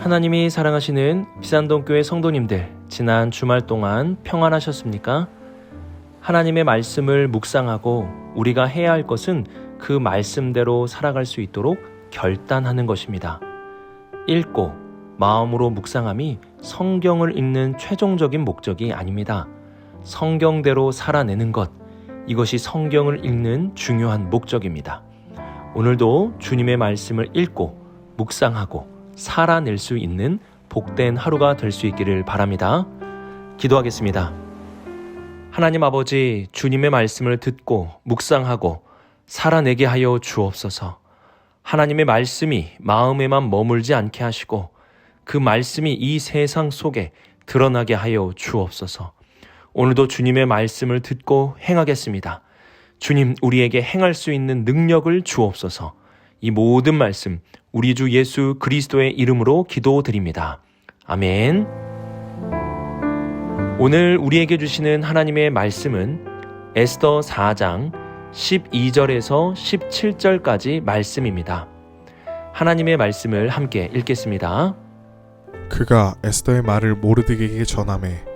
하나님이 사랑하시는 비산동교회 성도님들, 지난 주말 동안 평안하셨습니까? 하나님의 말씀을 묵상하고 우리가 해야 할 것은 그 말씀대로 살아갈 수 있도록 결단하는 것입니다. 읽고 마음으로 묵상함이 성경을 읽는 최종적인 목적이 아닙니다. 성경대로 살아내는 것, 이것이 성경을 읽는 중요한 목적입니다. 오늘도 주님의 말씀을 읽고 묵상하고 살아낼 수 있는 복된 하루가 될 수 있기를 바랍니다. 기도하겠습니다. 하나님 아버지, 주님의 말씀을 듣고 묵상하고 살아내게 하여 주옵소서. 하나님의 말씀이 마음에만 머물지 않게 하시고 그 말씀이 이 세상 속에 드러나게 하여 주옵소서. 오늘도 주님의 말씀을 듣고 행하겠습니다. 주님, 우리에게 행할 수 있는 능력을 주옵소서. 이 모든 말씀 우리 주 예수 그리스도의 이름으로 기도드립니다. 아멘. 오늘 우리에게 주시는 하나님의 말씀은 에스더 4장 12절에서 17절까지 말씀입니다. 하나님의 말씀을 함께 읽겠습니다. 그가 에스더의 말을 모르드게에게 전함해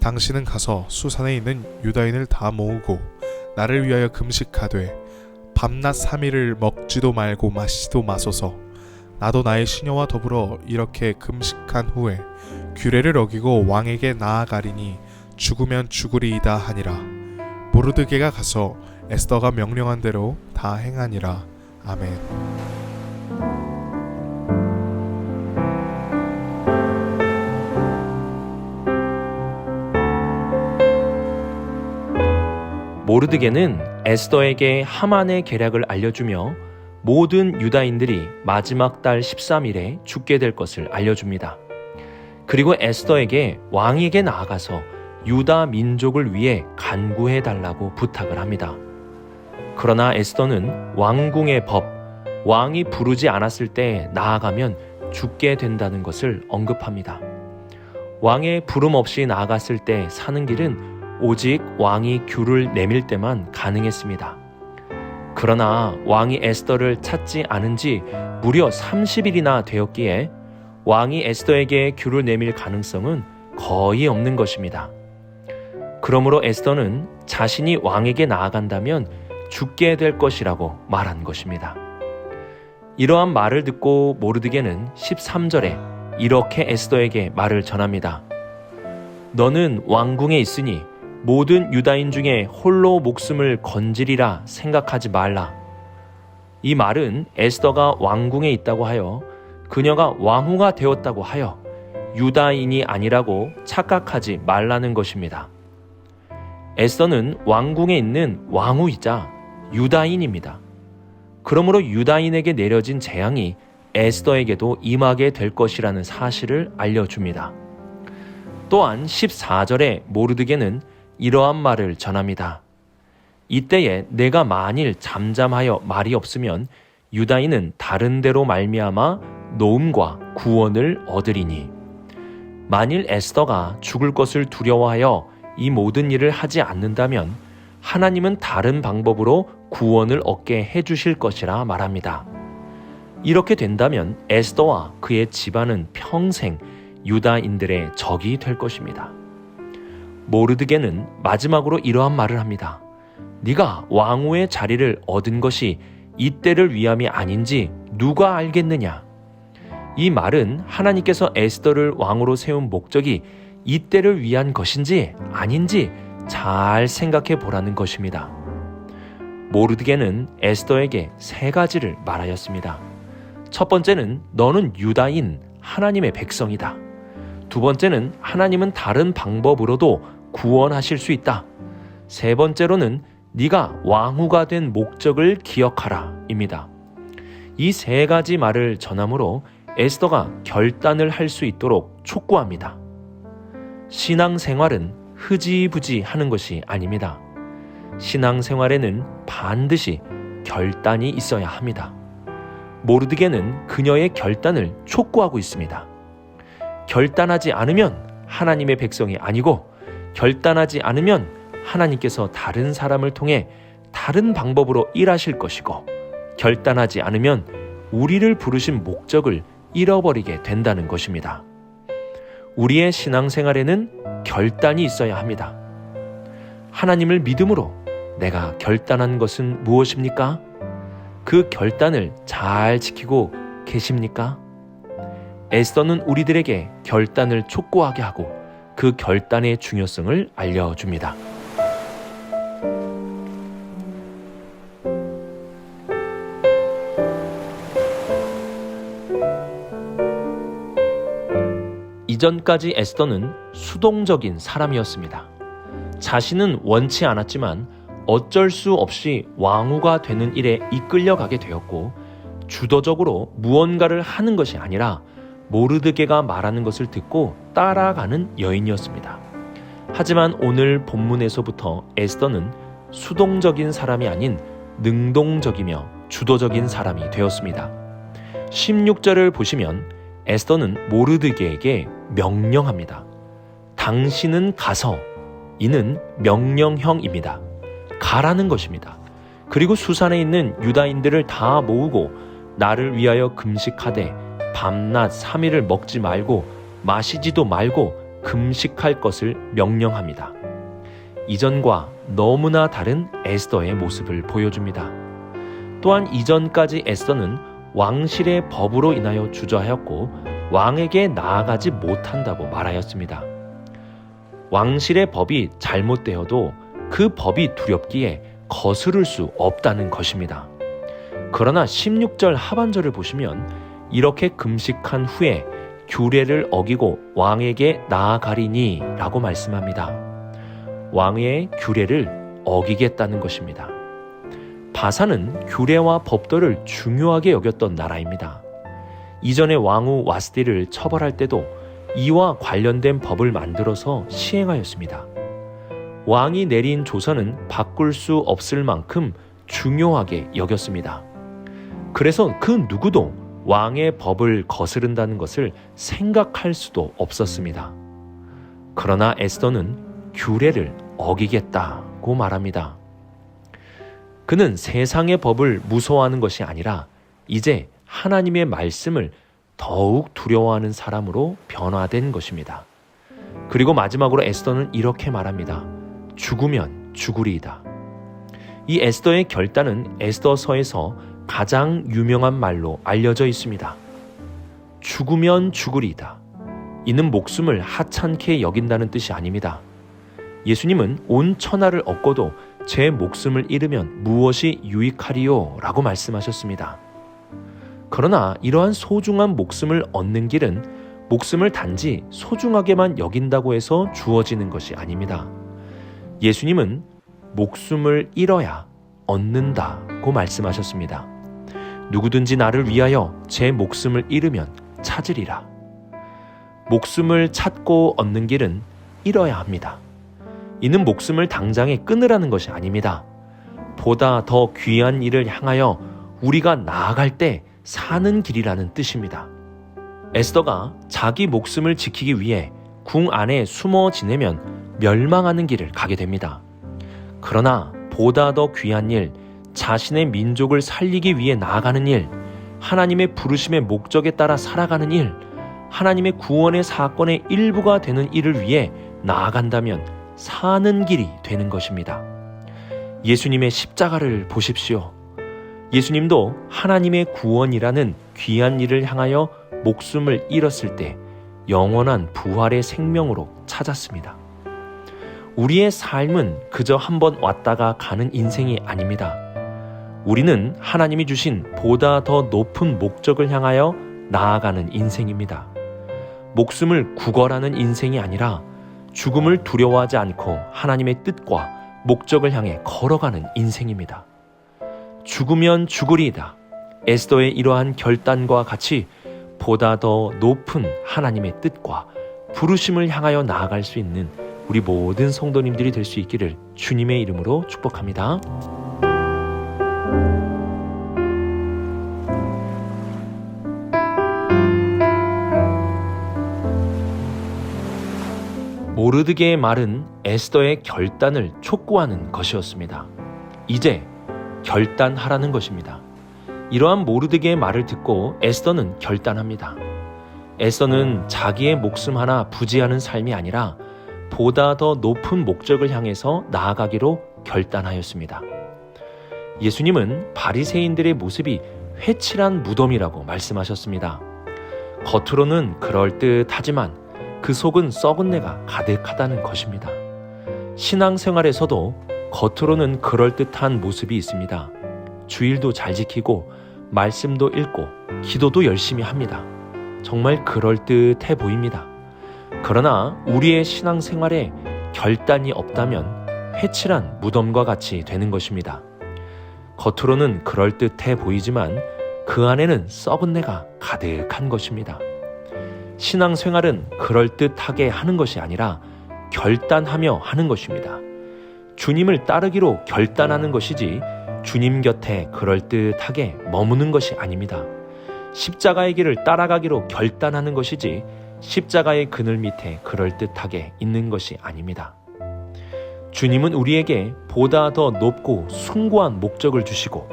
당신은 가서 수산에 있는 유다인을 다 모으고 나를 위하여 금식하되 밤낮 삼일을 먹지도 말고 마시지도 마소서. 나도 나의 시녀와 더불어 이렇게 금식한 후에 규례를 어기고 왕에게 나아가리니 죽으면 죽으리이다 하니라. 모르드게가 가서 에스더가 명령한 대로 다 행하니라. 아멘 모르드게는 에스더에게 하만의 계략을 알려주며 모든 유다인들이 마지막 달 13일에 죽게 될 것을 알려줍니다. 그리고 에스더에게 왕에게 나아가서 유다 민족을 위해 간구해 달라고 부탁을 합니다. 그러나 에스더는 왕궁의 법, 왕이 부르지 않았을 때 나아가면 죽게 된다는 것을 언급합니다. 왕의 부름 없이 나아갔을 때 사는 길은 오직 왕이 귤을 내밀 때만 가능했습니다. 그러나 왕이 에스더를 찾지 않은 지 무려 30일이나 되었기에 왕이 에스더에게 귤을 내밀 가능성은 거의 없는 것입니다. 그러므로 에스더는 자신이 왕에게 나아간다면 죽게 될 것이라고 말한 것입니다. 이러한 말을 듣고 모르드게는 13절에 이렇게 에스더에게 말을 전합니다. 너는 왕궁에 있으니 모든 유다인 중에 홀로 목숨을 건지리라 생각하지 말라. 이 말은 에스더가 왕궁에 있다고 하여 그녀가 왕후가 되었다고 하여 유다인이 아니라고 착각하지 말라는 것입니다. 에스더는 왕궁에 있는 왕후이자 유다인입니다. 그러므로 유다인에게 내려진 재앙이 에스더에게도 임하게 될 것이라는 사실을 알려줍니다. 또한 14절에 모르드게는 이러한 말을 전합니다. 이때에 내가 만일 잠잠하여 말이 없으면 유다인은 다른 데로 말미암아 노음과 구원을 얻으리니 만일 에스더가 죽을 것을 두려워하여 이 모든 일을 하지 않는다면 하나님은 다른 방법으로 구원을 얻게 해 주실 것이라 말합니다. 이렇게 된다면 에스더와 그의 집안은 평생 유다인들의 적이 될 것입니다. 모르드게는 마지막으로 이러한 말을 합니다. 네가 왕후의 자리를 얻은 것이 이때를 위함이 아닌지 누가 알겠느냐? 이 말은 하나님께서 에스더를 왕으로 세운 목적이 이때를 위한 것인지 아닌지 잘 생각해 보라는 것입니다. 모르드게는 에스더에게 세 가지를 말하였습니다. 첫 번째는 너는 유다인 하나님의 백성이다. 두 번째는 하나님은 다른 방법으로도 구원하실 수 있다. 세 번째로는 네가 왕후가 된 목적을 기억하라입니다. 이 세 가지 말을 전함으로 에스더가 결단을 할 수 있도록 촉구합니다. 신앙 생활은 흐지부지 하는 것이 아닙니다. 신앙 생활에는 반드시 결단이 있어야 합니다. 모르드게는 그녀의 결단을 촉구하고 있습니다. 결단하지 않으면 하나님의 백성이 아니고 결단하지 않으면 하나님께서 다른 사람을 통해 다른 방법으로 일하실 것이고 결단하지 않으면 우리를 부르신 목적을 잃어버리게 된다는 것입니다. 우리의 신앙생활에는 결단이 있어야 합니다. 하나님을 믿음으로 내가 결단한 것은 무엇입니까? 그 결단을 잘 지키고 계십니까? 에스더는 우리들에게 결단을 촉구하게 하고 그 결단의 중요성을 알려줍니다. 이전까지 에스더는 수동적인 사람이었습니다. 자신은 원치 않았지만 어쩔 수 없이 왕후가 되는 일에 이끌려 가게 되었고 주도적으로 무언가를 하는 것이 아니라 모르드게가 말하는 것을 듣고 따라가는 여인이었습니다. 하지만 오늘 본문에서부터 에스더는 수동적인 사람이 아닌 능동적이며 주도적인 사람이 되었습니다. 16절을 보시면 에스더는 모르드게에게 명령합니다. 당신은 가서 이는 명령형입니다. 가라는 것입니다. 그리고 수산에 있는 유다인들을 다 모으고 나를 위하여 금식하되 밤낮 3일을 먹지 말고 마시지도 말고 금식할 것을 명령합니다. 이전과 너무나 다른 에스더의 모습을 보여줍니다. 또한 이전까지 에스더는 왕실의 법으로 인하여 주저하였고 왕에게 나아가지 못한다고 말하였습니다. 왕실의 법이 잘못되어도 그 법이 두렵기에 거스를 수 없다는 것입니다. 그러나 16절 하반절을 보시면 이렇게 금식한 후에 규례를 어기고 왕에게 나아가리니 라고 말씀합니다. 왕의 규례를 어기겠다는 것입니다. 바사는 규례와 법도를 중요하게 여겼던 나라입니다. 이전에 왕후 와스디를 처벌할 때도 이와 관련된 법을 만들어서 시행하였습니다. 왕이 내린 조서는 바꿀 수 없을 만큼 중요하게 여겼습니다. 그래서 그 누구도 왕의 법을 거스른다는 것을 생각할 수도 없었습니다. 그러나 에스더는 규례를 어기겠다고 말합니다. 그는 세상의 법을 무서워하는 것이 아니라 이제 하나님의 말씀을 더욱 두려워하는 사람으로 변화된 것입니다. 그리고 마지막으로 에스더는 이렇게 말합니다. 죽으면 죽으리이다. 이 에스더의 결단은 에스더서에서 가장 유명한 말로 알려져 있습니다. 죽으면 죽으리이다. 이는 목숨을 하찮게 여긴다는 뜻이 아닙니다. 예수님은 온 천하를 얻고도 제 목숨을 잃으면 무엇이 유익하리요? 라고 말씀하셨습니다. 그러나 이러한 소중한 목숨을 얻는 길은 목숨을 단지 소중하게만 여긴다고 해서 주어지는 것이 아닙니다. 예수님은 목숨을 잃어야 얻는다고 말씀하셨습니다. 누구든지 나를 위하여 제 목숨을 잃으면 찾으리라. 목숨을 찾고 얻는 길은 잃어야 합니다. 이는 목숨을 당장에 끊으라는 것이 아닙니다. 보다 더 귀한 일을 향하여 우리가 나아갈 때 사는 길이라는 뜻입니다. 에스더가 자기 목숨을 지키기 위해 궁 안에 숨어 지내면 멸망하는 길을 가게 됩니다. 그러나 보다 더 귀한 일, 자신의 민족을 살리기 위해 나아가는 일, 하나님의 부르심의 목적에 따라 살아가는 일, 하나님의 구원의 사건의 일부가 되는 일을 위해 나아간다면 사는 길이 되는 것입니다. 예수님의 십자가를 보십시오. 예수님도 하나님의 구원이라는 귀한 일을 향하여 목숨을 잃었을 때 영원한 부활의 생명으로 찾았습니다. 우리의 삶은 그저 한번 왔다가 가는 인생이 아닙니다. 우리는 하나님이 주신 보다 더 높은 목적을 향하여 나아가는 인생입니다. 목숨을 구걸하는 인생이 아니라 죽음을 두려워하지 않고 하나님의 뜻과 목적을 향해 걸어가는 인생입니다. 죽으면 죽으리이다. 에스더의 이러한 결단과 같이 보다 더 높은 하나님의 뜻과 부르심을 향하여 나아갈 수 있는 우리 모든 성도님들이 될 수 있기를 주님의 이름으로 축복합니다. 모르드게의 말은 에스더의 결단을 촉구하는 것이었습니다. 이제 결단하라는 것입니다. 이러한 모르드게의 말을 듣고 에스더는 결단합니다. 에스더는 자기의 목숨 하나 부지하는 삶이 아니라 보다 더 높은 목적을 향해서 나아가기로 결단하였습니다. 예수님은 바리새인들의 모습이 회칠한 무덤이라고 말씀하셨습니다. 겉으로는 그럴듯하지만 그 속은 썩은 내가 가득하다는 것입니다. 신앙생활에서도 겉으로는 그럴듯한 모습이 있습니다. 주일도 잘 지키고 말씀도 읽고 기도도 열심히 합니다. 정말 그럴듯해 보입니다. 그러나 우리의 신앙생활에 결단이 없다면 회칠한 무덤과 같이 되는 것입니다. 겉으로는 그럴듯해 보이지만 그 안에는 썩은 내가 가득한 것입니다. 신앙생활은 그럴듯하게 하는 것이 아니라 결단하며 하는 것입니다. 주님을 따르기로 결단하는 것이지 주님 곁에 그럴듯하게 머무는 것이 아닙니다. 십자가의 길을 따라가기로 결단하는 것이지 십자가의 그늘 밑에 그럴듯하게 있는 것이 아닙니다. 주님은 우리에게 보다 더 높고 숭고한 목적을 주시고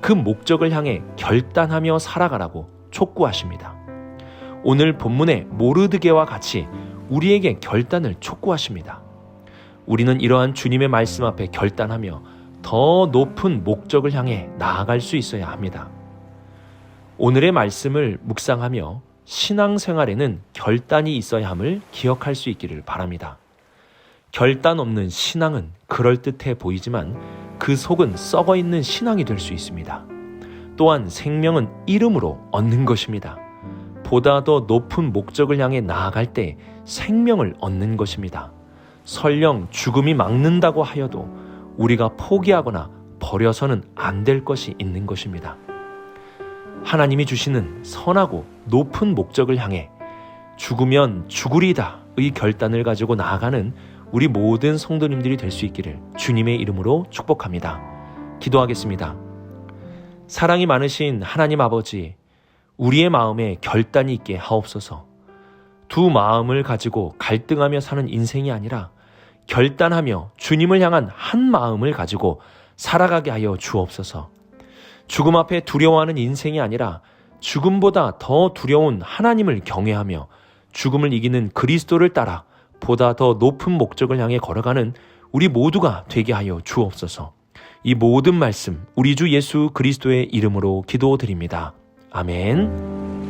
그 목적을 향해 결단하며 살아가라고 촉구하십니다. 오늘 본문의 모르드게와 같이 우리에게 결단을 촉구하십니다. 우리는 이러한 주님의 말씀 앞에 결단하며 더 높은 목적을 향해 나아갈 수 있어야 합니다. 오늘의 말씀을 묵상하며 신앙생활에는 결단이 있어야 함을 기억할 수 있기를 바랍니다. 결단 없는 신앙은 그럴듯해 보이지만 그 속은 썩어 있는 신앙이 될 수 있습니다. 또한 생명은 이름으로 얻는 것입니다. 보다 더 높은 목적을 향해 나아갈 때 생명을 얻는 것입니다. 설령 죽음이 막는다고 하여도 우리가 포기하거나 버려서는 안 될 것이 있는 것입니다. 하나님이 주시는 선하고 높은 목적을 향해 죽으면 죽으리다의 결단을 가지고 나아가는 우리 모든 성도님들이 될 수 있기를 주님의 이름으로 축복합니다. 기도하겠습니다. 사랑이 많으신 하나님 아버지, 우리의 마음에 결단이 있게 하옵소서. 두 마음을 가지고 갈등하며 사는 인생이 아니라 결단하며 주님을 향한 한 마음을 가지고 살아가게 하여 주옵소서. 죽음 앞에 두려워하는 인생이 아니라 죽음보다 더 두려운 하나님을 경외하며 죽음을 이기는 그리스도를 따라 보다 더 높은 목적을 향해 걸어가는 우리 모두가 되게 하여 주옵소서. 이 모든 말씀 우리 주 예수 그리스도의 이름으로 기도드립니다. 아멘.